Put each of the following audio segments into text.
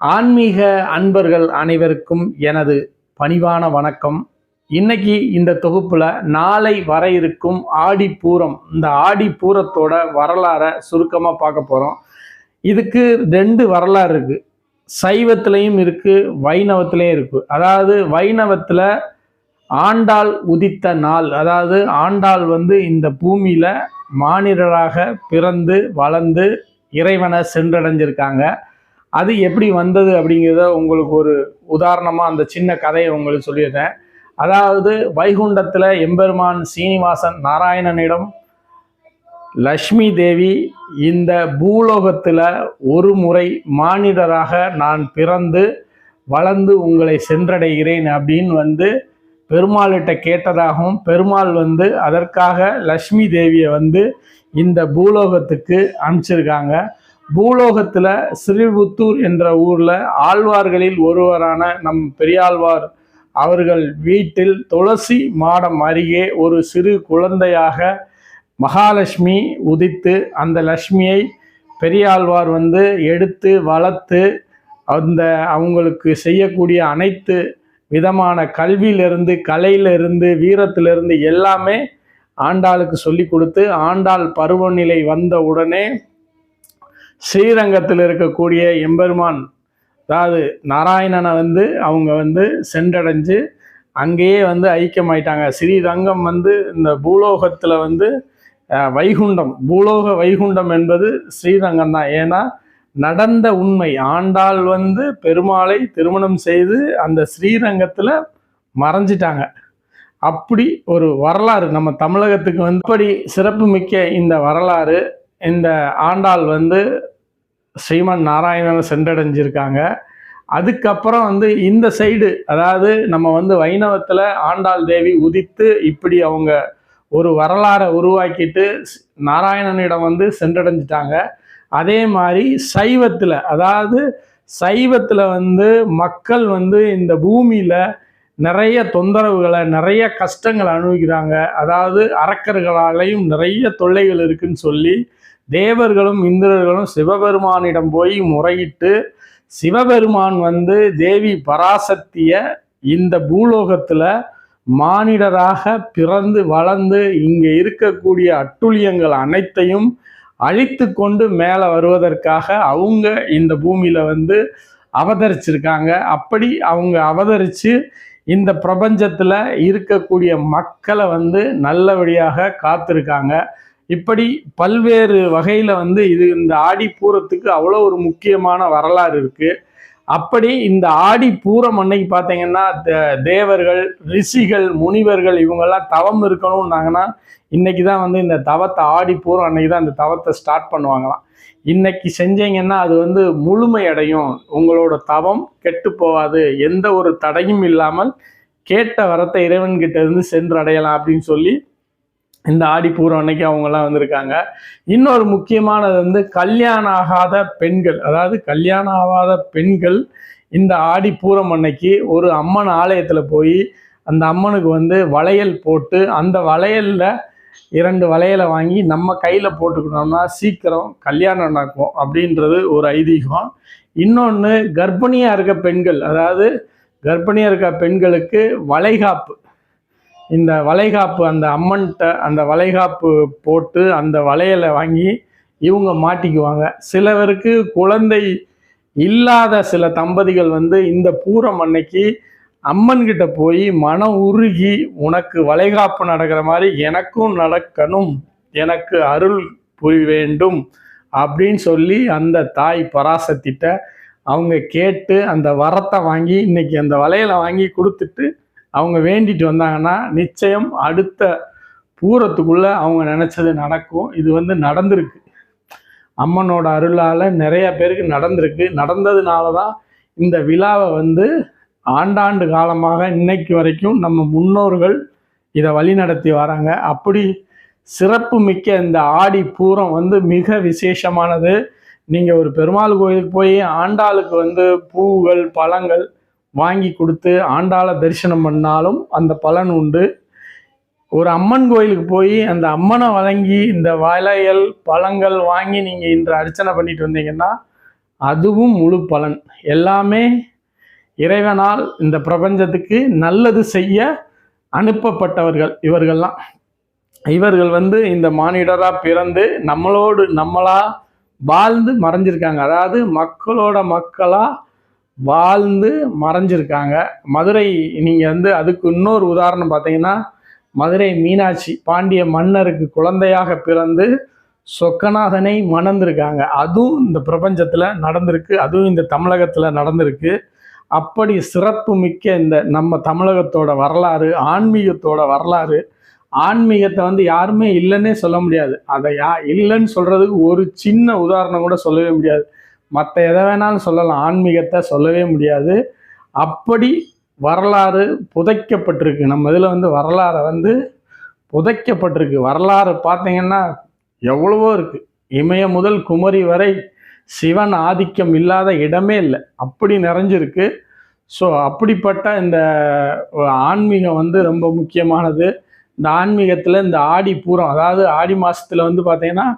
ஆன்மீக அன்பர்கள் அனைவருக்கும் எனது பணிவான வணக்கம். இன்னைக்கு இந்த தொகுப்பில் நாளை வர இருக்கும் ஆடி பூரம் இந்த ஆடி பூரத்தோட வரலாறை சுருக்கமாக பார்க்க போகிறோம் இதுக்கு ரெண்டு வரலாறு இருக்குது சைவத்திலையும் இருக்குது வைணவத்திலையும் இருக்குது அதாவது வைணவத்தில் ஆண்டாள் உதித்த நாள் அதாவது ஆண்டாள் வந்து இந்த பூமியில் மானிடராக பிறந்து வளர்ந்து இறைவனை சென்றடைஞ்சிருக்காங்க. அது எப்படி வந்தது அப்படிங்கிறத உங்களுக்கு ஒரு உதாரணமாக அந்த சின்ன கதையை உங்களுக்கு சொல்லிடுறேன். அதாவது வைகுண்டத்தில் எம்பெருமான் சீனிவாசன் நாராயணனிடம் லக்ஷ்மி தேவி இந்த பூலோகத்தில் ஒரு முறை மானிடராக நான் பிறந்து வளர்ந்து உங்களை சென்றடைகிறேன் அப்படின்னு வந்து பெருமாள்கிட்ட கேட்டதாகவும் பெருமாள் வந்து அதற்காக லக்ஷ்மி தேவியை வந்து இந்த பூலோகத்துக்கு அனுப்பிச்சிருக்காங்க. பூலோகத்தில் ஸ்ரீபுத்தூர் என்ற ஊரில் ஆழ்வார்களில் ஒருவரான நம் பெரியாழ்வார் அவர்கள் வீட்டில் துளசி மாடம் அருகே ஒரு சிறு குழந்தையாக மகாலட்சுமி உதித்து அந்த லக்ஷ்மியை பெரியாழ்வார் வந்து எடுத்து வளர்த்து அந்த அவங்களுக்கு செய்யக்கூடிய அனைத்து விதமான கல்வியிலிருந்து கலையிலிருந்து வீரத்திலிருந்து எல்லாமே ஆண்டாளுக்கு சொல்லி கொடுத்து ஆண்டாள் பருவநிலை வந்த உடனே ஸ்ரீரங்கத்தில் இருக்கக்கூடிய எம்பெருமான் அதாவது நாராயணனை வந்து அவங்க வந்து சென்றடைஞ்சு அங்கேயே வந்து ஐக்கியமாயிட்டாங்க. ஸ்ரீரங்கம் வந்து இந்த பூலோகத்தில் வந்து வைகுண்டம் பூலோக வைகுண்டம் என்பது ஸ்ரீரங்கம் தான். ஏன்னா நடந்த உண்மை ஆண்டாள் வந்து பெருமாளை திருமணம் செய்து அந்த ஸ்ரீரங்கத்தில் மறைஞ்சிட்டாங்க. அப்படி ஒரு வரலாறு நம்ம தமிழகத்துக்கு வந்து அப்படி சிறப்புமிக்க இந்த வரலாறு இந்த ஆண்டாள் வந்து ஸ்ரீமன் நாராயணனை சென்றடைஞ்சிருக்காங்க. அதுக்கப்புறம் வந்து இந்த சைடு அதாவது நம்ம வந்து வைணவத்தில் ஆண்டாள் தேவி உதித்து இப்படி அவங்க ஒரு வரலாறை உருவாக்கிட்டு நாராயணனிடம் வந்து சென்றடைஞ்சிட்டாங்க. அதே மாதிரி சைவத்தில் அதாவது சைவத்தில் வந்து மக்கள் வந்து இந்த பூமியில் நிறைய தொந்தரவுகளை நிறைய கஷ்டங்களை அனுபவிக்கிறாங்க அதாவது அரக்கர்களாலையும் நிறைய தொல்லைகள் இருக்குன்னு சொல்லி தேவர்களும் இந்திரர்களும் சிவபெருமானிடம் போய் முறையிட்டு சிவபெருமான் வந்து தேவி பராசக்திய இந்த பூலோகத்துல மானிடராக பிறந்து வளர்ந்து இங்கே இருக்கக்கூடிய அட்டுழியங்கள் அனைத்தையும் அழித்து கொண்டு மேலே வருவதற்காக அவங்க இந்த பூமியில வந்து அவதரிச்சிருக்காங்க. அப்படி அவங்க அவதரித்து இந்த பிரபஞ்சத்தில் இருக்கக்கூடிய மக்களை வந்து நல்லபடியாக காத்திருக்காங்க. இப்படி பல்வேறு வகையில் வந்து இது இந்த ஆடி பூரத்துக்கு அவ்வளோ ஒரு முக்கியமான வரலாறு இருக்குது அப்படி இந்த ஆடி பூரம் அன்னைக்கு பார்த்தீங்கன்னா தேவர்கள் ரிஷிகள் முனிவர்கள் இவங்கெல்லாம் தவம் இருக்கணும்னாங்கன்னா இன்னைக்கு தான் வந்து இந்த தவத்தை ஆடி பூரம் அன்னைக்கு தான் இந்த தவத்தை ஸ்டார்ட் பண்ணுவாங்களாம். இன்னைக்கு செஞ்சீங்கன்னா அது வந்து முழுமை அடையும். உங்களோட தவம் கெட்டு போகாது. எந்த ஒரு தடையும் இல்லாமல் கேட்ட வரத்தை இறைவன்கிட்ட இருந்து சென்று அடையலாம் அப்படின்னு சொல்லி இந்த ஆடி பூரம் அன்னைக்கு அவங்கெல்லாம் வந்திருக்காங்க. இன்னொரு முக்கியமானது வந்து கல்யாணம் ஆகாத பெண்கள். அதாவது கல்யாணம் ஆகாத பெண்கள் இந்த ஆடி பூரம் அன்னைக்கு ஒரு அம்மன் ஆலயத்தில் போய் அந்த அம்மனுக்கு வந்து வளையல் போட்டு அந்த வளையலில் இரண்டு வளையலை வாங்கி நம்ம கையில் போட்டுக்கிட்டோம்னா சீக்கிரம் கல்யாணம் நடக்கும் அப்படின்றது ஒரு ஐதீகம். இன்னொன்று கர்ப்பிணியாக இருக்க பெண்கள் அதாவது கர்ப்பிணியாக இருக்க பெண்களுக்கு வளைகாப்பு. இந்த வளைகாப்பு அந்த அம்மன்கிட்ட அந்த வளைகாப்பு போட்டு அந்த வளையலை வாங்கி இவங்க மாட்டிக்குவாங்க. சிலவருக்கு குழந்தை இல்லாத சில தம்பதிகள் வந்து இந்த பூரம் அன்னைக்கு அம்மன்கிட்ட போய் மனம் உருகி உனக்கு வளைகாப்பு நடக்கிற மாதிரி எனக்கும் நடக்கணும் எனக்கு அருள் புரி வேண்டும் அப்படின்னு சொல்லி அந்த தாய் பராசத்திட்ட அவங்க கேட்டு அந்த வரத்தை வாங்கி இன்னைக்கு அந்த வளையலை வாங்கி கொடுத்துட்டு அவங்க வேண்டிட்டு வந்தாங்கன்னா நிச்சயம் அடுத்த பூரத்துக்குள்ள அவங்க நினைச்சது நடக்கும். இது வந்து நடந்திருக்கு. அம்மனோட அருளால் நிறைய பேருக்கு நடந்திருக்கு. நடந்ததுனால தான் இந்த விழாவை வந்து ஆண்டாண்டு காலமாக இன்னைக்கு வரைக்கும் நம்ம முன்னோர்கள் இதை வழி நடத்தி வராங்க. அப்படி சிறப்பு மிக்க இந்த ஆடி பூரம் வந்து மிக விசேஷமானது. நீங்கள் ஒரு பெருமாள் கோயிலுக்கு போய் ஆண்டாளுக்கு வந்து பூவுகள் பழங்கள் வாங்கி கொடுத்து ஆண்டாளை தரிசனம் பண்ணாலும் அந்த பலன் உண்டு. ஒரு அம்மன் கோயிலுக்கு போய் அந்த அம்மனை வழங்கி இந்த வளையல் பழங்கள் வாங்கி நீங்கள் இன்று அர்ச்சனை பண்ணிட்டு வந்தீங்கன்னா அதுவும் முழு பலன். எல்லாமே இறைவனால் இந்த பிரபஞ்சத்துக்கு நல்லது செய்ய அனுப்பப்பட்டவர்கள் இவர்கள்லாம். இவர்கள் வந்து இந்த மானிடராக பிறந்து நம்மளோடு நம்மளா வாழ்ந்து மறைஞ்சிருக்காங்க. அதாவது மக்களோட மக்களாக வாழ்ந்து மறைஞ்சிருக்காங்க. மதுரை நீங்கள் வந்து அதுக்கு இன்னொரு உதாரணம் பார்த்தீங்கன்னா மதுரை மீனாட்சி பாண்டிய மன்னருக்கு குழந்தையாக பிறந்து சொக்கநாதனை மணந்திருக்காங்க. அதுவும் இந்த பிரபஞ்சத்தில் நடந்திருக்கு. அதுவும் இந்த தமிழகத்தில் நடந்திருக்கு. அப்படி சிறப்பு மிக்க இந்த நம்ம தமிழகத்தோட வரலாறு ஆன்மீகத்தோட வரலாறு ஆன்மீகத்தை வந்து யாருமே இல்லைன்னே சொல்ல முடியாது. அதை யா இல்லைன்னு சொல்கிறதுக்கு ஒரு சின்ன உதாரணம் கூட சொல்லவே முடியாது. மற்ற எதை வேணாலும் சொல்லலாம். ஆன்மீகத்தை சொல்லவே முடியாது. அப்படி வரலாறு புதைக்கப்பட்டிருக்கு. நம்ம இதில் வந்து வரலாறை வந்து புதைக்கப்பட்டிருக்கு. வரலாறு பார்த்தீங்கன்னா எவ்வளவோ இருக்குது இமய முதல் குமரி வரை சிவன் ஆதிக்கம் இல்லாத இடமே இல்லை. அப்படி நிறைஞ்சிருக்கு. ஸோ அப்படிப்பட்ட இந்த ஆன்மீகம் வந்து ரொம்ப முக்கியமானது. இந்த ஆன்மீகத்தில் இந்த ஆடி பூரம் அதாவது ஆடி மாதத்தில் வந்து பார்த்திங்கன்னா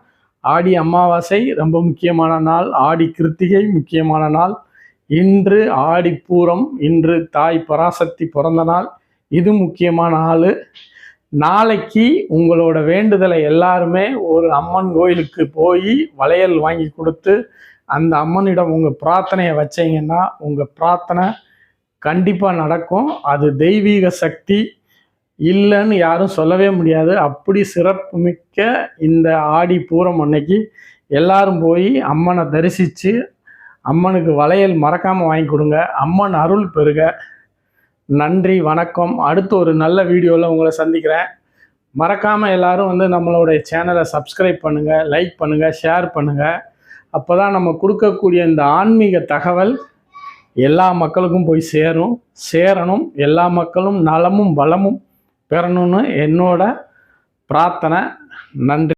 ஆடி அமாவாசை ரொம்ப முக்கியமான நாள் ஆடி கிருத்திகை முக்கியமான நாள் இன்று ஆடி பூரம் இன்று தாய் பராசக்தி பிறந்த நாள் இது முக்கியமான நாள். நாளைக்கு உங்களோட வேண்டுதலை எல்லாருமே ஒரு அம்மன் கோயிலுக்கு போய் வளையல் வாங்கி கொடுத்து அந்த அம்மனிடம் உங்கள் பிரார்த்தனையை வச்சிங்கன்னா உங்கள் பிரார்த்தனை கண்டிப்பாக நடக்கும். அது தெய்வீக சக்தி இல்லைன்னு யாரும் சொல்லவே முடியாது. அப்படி சிறப்பு மிக்க இந்த ஆடி பூரம் அன்னைக்கு எல்லாரும் போய் அம்மனை தரிசித்து அம்மனுக்கு வளையல் மறக்காமல் வாங்கி கொடுங்க. அம்மன் அருள் பெறுக. நன்றி வணக்கம். அடுத்து ஒரு நல்ல வீடியோவில் உங்களை சந்திக்கிறேன். மறக்காமல் எல்லோரும் வந்து நம்மளுடைய சேனலை சப்ஸ்கிரைப் பண்ணுங்கள் லைக் பண்ணுங்கள் ஷேர் பண்ணுங்கள் அப்போ தான் நம்ம கொடுக்கக்கூடிய இந்த ஆன்மீக தகவல் எல்லா மக்களுக்கும் போய் சேரும். சேரணும். எல்லா மக்களும் நலமும் வளமும் பெறணும்னு என்னோட பிரார்த்தனை. நன்றி.